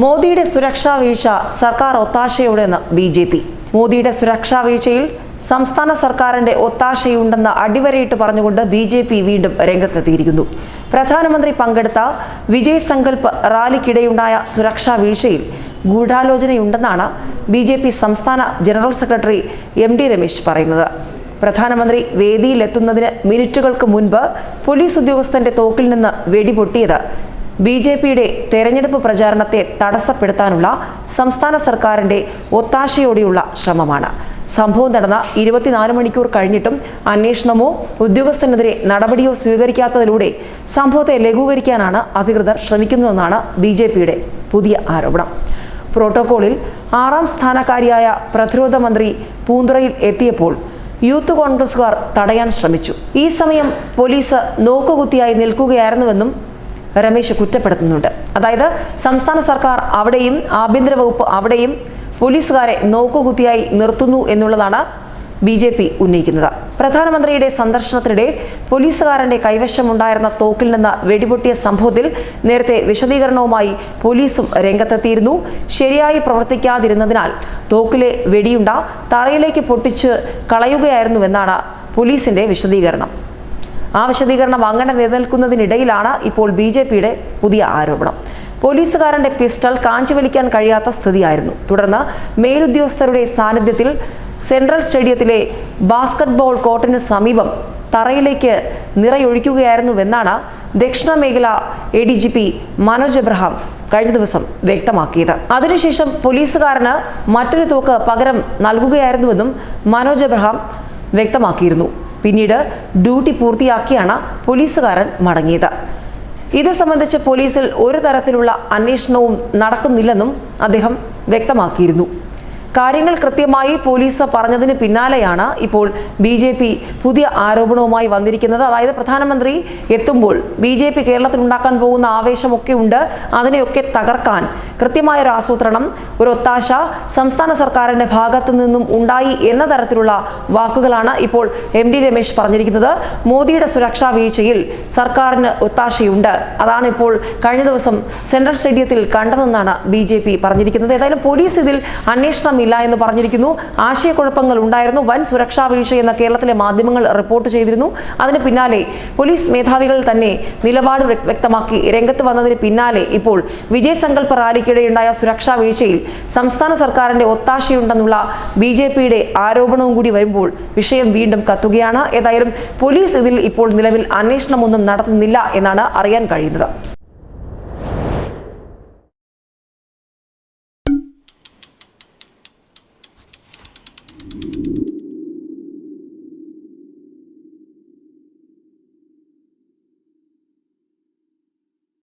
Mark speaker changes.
Speaker 1: മോദിയുടെ സുരക്ഷാ വീഴ്ച സർക്കാർ ഒത്താശയോടെന്ന് ബി ജെ പി. മോദിയുടെ സുരക്ഷാ വീഴ്ചയിൽ സംസ്ഥാന സർക്കാരിന്റെ ഒത്താശയുണ്ടെന്ന് അടിവരയിട്ട് പറഞ്ഞുകൊണ്ട് ബി ജെ പി വീണ്ടും രംഗത്തെത്തിയിരിക്കുന്നു. പ്രധാനമന്ത്രി പങ്കെടുത്ത വിജയ് സങ്കല്പ് റാലിക്കിടെയുണ്ടായ സുരക്ഷാ വീഴ്ചയിൽ ഗൂഢാലോചനയുണ്ടെന്നാണ് ബി ജെ പി സംസ്ഥാന general secretary M D Ramesh പറയുന്നത്. പ്രധാനമന്ത്രി വേദിയിലെത്തുന്നതിന് മിനിറ്റുകൾക്ക് മുൻപ് പോലീസ് ഉദ്യോഗസ്ഥന്റെ തോക്കിൽ നിന്ന് വെടിപൊട്ടിയത് ബി ജെ പിയുടെ തെരഞ്ഞെടുപ്പ് പ്രചാരണത്തെ തടസ്സപ്പെടുത്താനുള്ള സംസ്ഥാന സർക്കാരിന്റെ ഒത്താശയോടെയുള്ള ശ്രമമാണ്. സംഭവം നടന്ന ഇരുപത്തിനാല് മണിക്കൂർ കഴിഞ്ഞിട്ടും അന്വേഷണമോ ഉദ്യോഗസ്ഥനെതിരെ നടപടിയോ സ്വീകരിക്കാത്തതിലൂടെ സംഭവത്തെ ലഘൂകരിക്കാനാണ് അധികൃതർ ശ്രമിക്കുന്നതെന്നാണ് ബി പുതിയ ആരോപണം. പ്രോട്ടോകോളിൽ ആറാം സ്ഥാനക്കാരിയായ പ്രതിരോധ മന്ത്രി പൂന്തുറയിൽ എത്തിയപ്പോൾ യൂത്ത് കോൺഗ്രസുകാർ തടയാൻ ശ്രമിച്ചു. ഈ സമയം പോലീസ് നോക്കുകുത്തിയായി നിൽക്കുകയായിരുന്നുവെന്നും രമേശ് കുറ്റപ്പെടുത്തുന്നുണ്ട്. അതായത് സംസ്ഥാന സർക്കാർ അവിടെയും ആഭ്യന്തര വകുപ്പ് അവിടെയും പോലീസുകാരെ നോക്കുകുത്തിയായി നിർത്തുന്നു എന്നുള്ളതാണ് ബി ജെ പി ഉന്നയിക്കുന്നത്. പ്രധാനമന്ത്രിയുടെ സന്ദർശനത്തിനിടെ പോലീസുകാരന്റെ കൈവശമുണ്ടായിരുന്ന തോക്കിൽ നിന്ന് വെടിപൊട്ടിയ സംഭവത്തിൽ നേരത്തെ വിശദീകരണവുമായി പോലീസും രംഗത്തെത്തിയിരുന്നു. ശരിയായി പ്രവർത്തിക്കാതിരുന്നതിനാൽ തോക്കിലെ വെടിയുണ്ട തറയിലേക്ക് പൊട്ടിച്ച് കളയുകയായിരുന്നുവെന്നാണ് പോലീസിന്റെ വിശദീകരണം. ആ വിശദീകരണം അങ്ങനെ നിലനിൽക്കുന്നതിനിടയിലാണ് ഇപ്പോൾ ബി ജെ പിയുടെ പുതിയ ആരോപണം. പോലീസുകാരന്റെ പിസ്റ്റൾ കാഞ്ചുവലിക്കാൻ കഴിയാത്ത സ്ഥിതിയായിരുന്നു. തുടർന്ന് മേലുദ്യോഗസ്ഥരുടെ സാന്നിധ്യത്തിൽ സെൻട്രൽ സ്റ്റേഡിയത്തിലെ ബാസ്കറ്റ്ബോൾ കോർട്ടിന് സമീപം തറയിലേക്ക് നിറയൊഴിക്കുകയായിരുന്നുവെന്നാണ് ദക്ഷിണ മേഖല A D G P Manoj Abraham കഴിഞ്ഞ ദിവസം വ്യക്തമാക്കിയത്. അതിനുശേഷം പോലീസുകാരന് മറ്റൊരു തോക്ക് പകരം നൽകുകയായിരുന്നുവെന്നും മനോജ് എബ്രഹാം വ്യക്തമാക്കിയിരുന്നു. പിന്നീട് ഡ്യൂട്ടി പൂർത്തിയാക്കിയാണ് പോലീസുകാരൻ മടങ്ങിയത്. ഇത് സംബന്ധിച്ച് പോലീസിൽ ഒരു തരത്തിലുള്ള അന്വേഷണവും നടക്കുന്നില്ലെന്നും അദ്ദേഹം വ്യക്തമാക്കിയിരുന്നു. കാര്യങ്ങൾ കൃത്യമായി പോലീസ് പറഞ്ഞതിന് പിന്നാലെയാണ് ഇപ്പോൾ ബി ജെ പി പുതിയ ആരോപണവുമായി വന്നിരിക്കുന്നത്. അതായത് പ്രധാനമന്ത്രി എത്തുമ്പോൾ ബി ജെ പി കേരളത്തിൽ ഉണ്ടാക്കാൻ പോകുന്ന ആവേശമൊക്കെ ഉണ്ട്. അതിനെയൊക്കെ തകർക്കാൻ കൃത്യമായ ഒരു ആസൂത്രണം ഒരു ഒത്താശ സംസ്ഥാന സർക്കാരിന്റെ ഭാഗത്തു നിന്നും ഉണ്ടായി എന്ന തരത്തിലുള്ള വാക്കുകളാണ് ഇപ്പോൾ എം ഡി രമേശ് പറഞ്ഞിരിക്കുന്നത്. മോദിയുടെ സുരക്ഷാ വീഴ്ചയിൽ സർക്കാരിന് ഒത്താശയുണ്ട്. അതാണ് ഇപ്പോൾ കഴിഞ്ഞ ദിവസം സെൻട്രൽ സ്റ്റേഡിയത്തിൽ കണ്ടതെന്നാണ് ബി ജെ പി പറഞ്ഞിരിക്കുന്നത്. ഏതായാലും പോലീസ് ഇതിൽ അന്വേഷണമില്ല എന്ന് പറഞ്ഞിരിക്കുന്നു. ആശയക്കുഴപ്പങ്ങൾ ഉണ്ടായിരുന്നു. വൻ സുരക്ഷാ വീഴ്ച എന്ന കേരളത്തിലെ മാധ്യമങ്ങൾ റിപ്പോർട്ട് ചെയ്തിരുന്നു. അതിന് പിന്നാലെ പോലീസ് മേധാവികൾ തന്നെ നിലപാട് വ്യക്തമാക്കി. രംഗത്ത് വന്നതിന് പിന്നാലെ ഇപ്പോൾ വിജയ് സങ്കല്പ റാലിക്കിടെയുണ്ടായ സുരക്ഷാ വീഴ്ചയിൽ സംസ്ഥാന സർക്കാരിന്റെ ഒത്താശയുണ്ടെന്നുള്ള ബി ജെ പിയുടെ ആരോപണവും കൂടി വരുമ്പോൾ വിഷയം വീണ്ടും കത്തുകയാണ്. ഏതായാലും പോലീസ് ഇതിൽ ഇപ്പോൾ നിലവിൽ അന്വേഷണമൊന്നും നടത്തുന്നില്ല എന്നാണ് അറിയാൻ കഴിയുന്നത്.